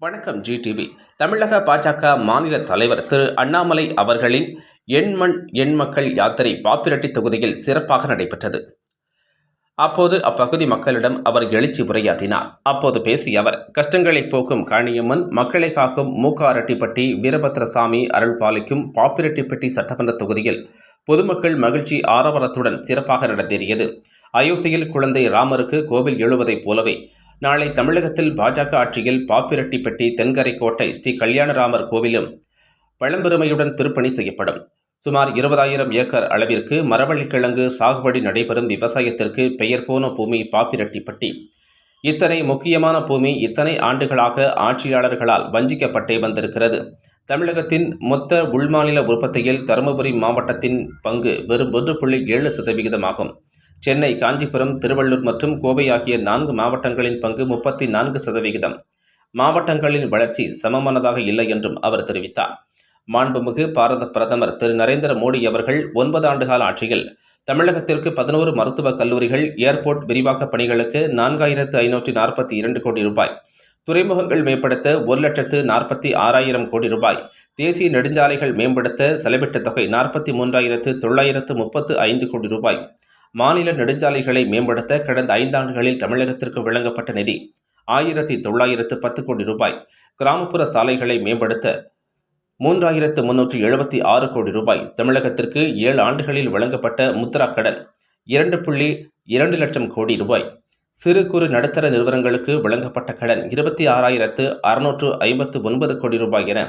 வணக்கம் ஜிடிவி தமிழக பாஜக மாநில தலைவர் திரு அண்ணாமலை அவர்களின் எண்மண் எண்மக்கள் யாத்திரை பாப்பிரட்டி தொகுதியில் சிறப்பாக நடைபெற்றது. அப்போது அப்பகுதி மக்களிடம் அவர் எழுச்சி உரையாற்றினார். அப்போது பேசிய அவர் கஷ்டங்களை போக்கும் காணியம்மன் மக்களை காக்கும் மூக்காரெட்டிப்பட்டி வீரபத்ரசாமி அருள் பாலிக்கும் பாப்பிரெட்டிப்பட்டி சட்டமன்ற தொகுதியில் பொதுமக்கள் மகிழ்ச்சி ஆரவாரத்துடன் சிறப்பாக நடந்தேறியது. அயோத்தியில் குழந்தை ராமருக்கு கோவில் எழுவதைப் போலவே நாளை தமிழகத்தில் பாஜக ஆட்சியில் பாப்பிரெட்டிப்பட்டி தென்கரைக்கோட்டை ஸ்ரீ கல்யாணராமர் கோவிலும் பழம்பெருமையுடன் திருப்பணி செய்யப்படும். சுமார் இருபதாயிரம் ஏக்கர் அளவிற்கு மரவள்ளிக்கிழங்கு சாகுபடி நடைபெறும் விவசாயத்திற்கு பெயர் போன பூமி பாப்பிரெட்டிப்பட்டி. இத்தனை முக்கியமான பூமி இத்தனை ஆண்டுகளாக ஆட்சியாளர்களால் வஞ்சிக்கப்பட்டே வந்திருக்கிறது. தமிழகத்தின் மொத்த உள்மாநில உற்பத்தியில் தருமபுரி மாவட்டத்தின் பங்கு வெறும் ஒன்று புள்ளி ஏழு சதவிகிதமாகும். சென்னை காஞ்சிபுரம் திருவள்ளூர் மற்றும் கோவை ஆகிய நான்கு மாவட்டங்களின் பங்கு முப்பத்தி நான்கு சதவிகிதம். மாவட்டங்களின் வளர்ச்சி சமமானதாக இல்லை என்றும் அவர் தெரிவித்தார். மாண்புமிகு பாரத பிரதமர் திரு. நரேந்திர மோடி அவர்கள் ஒன்பது ஆண்டுகால ஆட்சியில் தமிழகத்திற்கு பதினோரு மருத்துவக் கல்லூரிகள் ஏர்போர்ட் விரிவாக்கப் பணிகளுக்கு நான்காயிரத்து ஐநூற்றி நாற்பத்தி இரண்டு கோடி ரூபாய் துறைமுகங்கள் மேம்படுத்த ஒரு லட்சத்து நாற்பத்தி ஆறாயிரம் கோடி ரூபாய் தேசிய நெடுஞ்சாலைகள் மேம்படுத்த செலவிட்ட தொகை நாற்பத்தி மூன்றாயிரத்து தொள்ளாயிரத்து முப்பத்து ஐந்து கோடி ரூபாய் மாநில நெடுஞ்சாலைகளை மேம்படுத்த கடந்த ஐந்தாண்டுகளில் தமிழகத்திற்கு வழங்கப்பட்ட நிதி ஆயிரத்தி தொள்ளாயிரத்து பத்து கோடி ரூபாய். கிராமப்புற சாலைகளை மேம்படுத்த மூன்றாயிரத்து முன்னூற்றி எழுபத்தி ஆறு கோடி ரூபாய். தமிழகத்திற்கு ஏழு ஆண்டுகளில் வழங்கப்பட்ட முத்ரா கடன் இரண்டு புள்ளி இரண்டு லட்சம் கோடி ரூபாய். சிறு குறு நடுத்தர நிறுவனங்களுக்கு வழங்கப்பட்ட கடன் இருபத்தி ஆறாயிரத்து அறுநூற்று ஐம்பத்து ஒன்பது கோடி ரூபாய் என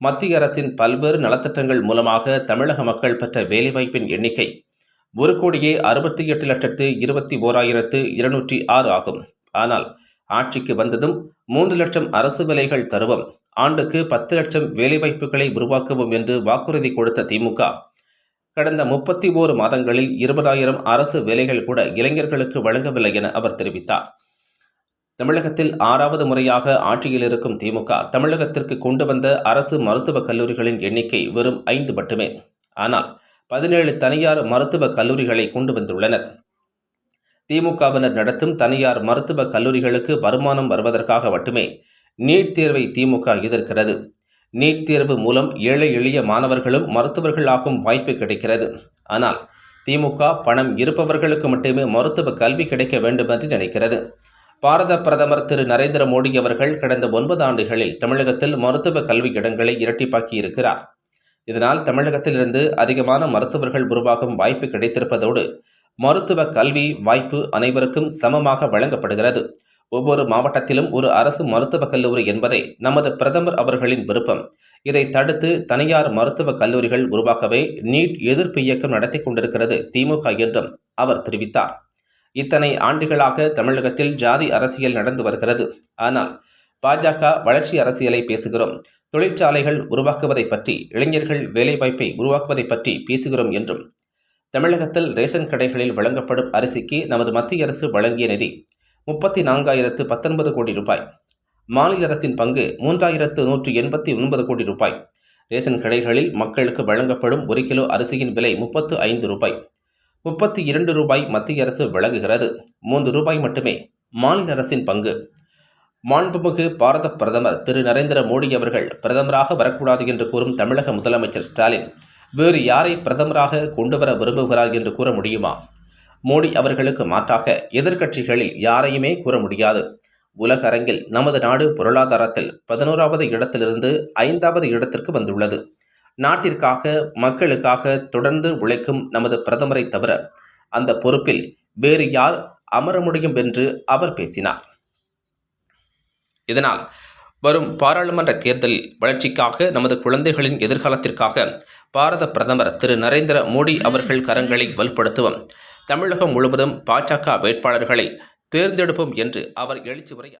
மத்திய அரசின் பல்வேறு நலத்திட்டங்கள் மூலமாக தமிழக மக்கள் பெற்ற வேலைவாய்ப்பின் எண்ணிக்கை ஒரு கோடியே அறுபத்தி எட்டு லட்சத்து இருபத்தி ஓராயிரத்து இருநூற்றி ஆறு ஆகும். ஆனால் ஆட்சிக்கு வந்ததும் மூன்று லட்சம் அரசு வேலைகள் தருவோம் ஆண்டுக்கு பத்து லட்சம் வேலைவாய்ப்புகளை உருவாக்குவோம் என்று வாக்குறுதி கொடுத்த திமுக. கடந்த முப்பத்தி ஓரு மாதங்களில் இருபதாயிரம் அரசு வேலைகள் கூட இளைஞர்களுக்கு வழங்கவில்லை என அவர் தெரிவித்தார். தமிழகத்தில் ஆறாவது முறையாக ஆட்சியில் இருக்கும் திமுக தமிழகத்திற்கு கொண்டு வந்த அரசு மருத்துவக் கல்லூரிகளின் எண்ணிக்கை வெறும் ஐந்து மட்டுமே. ஆனால் பதினேழு தனியார் மருத்துவக் கல்லூரிகளை கொண்டு வந்துள்ளனர். திமுகவினர் நடத்தும் தனியார் மருத்துவக் கல்லூரிகளுக்கு வருமானம் வருவதற்காக மட்டுமே நீட் தேர்வை திமுக எதிர்க்கிறது. நீட் தேர்வு மூலம் ஏழை எளிய மாணவர்களும் மருத்துவர்களாகும் வாய்ப்பு கிடைக்கிறது. ஆனால் திமுக பணம் இருப்பவர்களுக்கு மட்டுமே மருத்துவ கல்வி கிடைக்க வேண்டும் என்று நினைக்கிறது. பாரத பிரதமர் திரு. நரேந்திர மோடி அவர்கள் கடந்த ஒன்பது ஆண்டுகளில் தமிழகத்தில் மருத்துவ கல்வி இடங்களை இரட்டிப்பாக்கி இருக்கிறார் இதனால் தமிழகத்திலிருந்து அதிகமான மருத்துவர்கள் உருவாகும் வாய்ப்பு கிடைத்திருப்பதோடு மருத்துவ கல்வி வாய்ப்பு அனைவருக்கும் சமமாக வழங்கப்படுகிறது. ஒவ்வொரு மாவட்டத்திலும் ஒரு அரசு மருத்துவக் கல்லூரி என்பதே நமது பிரதமர் அவர்களின் விருப்பம். இதை தடுத்து தனியார் மருத்துவக் கல்லூரிகள் உருவாக்கவே நீட் எதிர்ப்பு இயக்கம் நடத்தி கொண்டிருக்கிறது திமுக என்றும் அவர் தெரிவித்தார். இத்தனை ஆண்டுகளாக தமிழகத்தில் ஜாதி அரசியல் நடந்து வருகிறது. ஆனால் பாஜக வளர்ச்சி அரசியலை பேசுகிறோம். தொழிற்சாலைகள் உருவாக்குவதை பற்றி இளைஞர்கள் வேலைவாய்ப்பை உருவாக்குவதை பற்றி பேசுகிறோம் என்றும் தமிழகத்தில் ரேஷன் கடைகளில் வழங்கப்படும் அரிசிக்கு நமது மத்திய அரசு வழங்கிய நிதி முப்பத்தி நான்காயிரத்து பத்தொன்பது கோடி ரூபாய். மாநில அரசின் பங்கு மூன்றாயிரத்து நூற்றி எண்பத்தி ஒன்பது கோடி ரூபாய். ரேஷன் கடைகளில் மக்களுக்கு வழங்கப்படும் ஒரு கிலோ அரிசியின் விலை முப்பத்து ஐந்து ரூபாய். முப்பத்தி இரண்டு ரூபாய் மத்திய அரசு வழங்குகிறது. மூன்று ரூபாய் மட்டுமே மாநில அரசின் பங்கு. மாண்புமிகு பாரத பிரதமர் திரு. நரேந்திர மோடி அவர்கள் பிரதமராக வரக்கூடாது என்று கூறும் தமிழக முதலமைச்சர் ஸ்டாலின் வேறு யாரை பிரதமராக கொண்டு வர விரும்புகிறார் என்று கூற முடியுமா? மோடி அவர்களுக்கு மாற்றாக எதிர்க்கட்சிகளில் யாரையுமே கூற முடியாது. உலக அரங்கில் நமது நாடு பொருளாதாரத்தில் பதினோராவது இடத்திலிருந்து ஐந்தாவது இடத்திற்கு வந்துள்ளது. நாட்டிற்காக மக்களுக்காக தொடர்ந்து உழைக்கும் நமது பிரதமரை தவிர அந்த பொறுப்பில் வேறு யார் அமர முடியும் என்று அவர் பேசினார். இதனால் வரும் பாராளுமன்ற தேர்தலில் வளர்ச்சிக்காக நமது குழந்தைகளின் எதிர்காலத்திற்காக பாரத பிரதமர் திரு நரேந்திர மோடி அவர்கள் கரங்களை வலுப்படுத்துவோம். தமிழகம் முழுவதும் பாஜக வேட்பாளர்களை தேர்ந்தெடுப்போம் என்று அவர் எழுச்சி உரை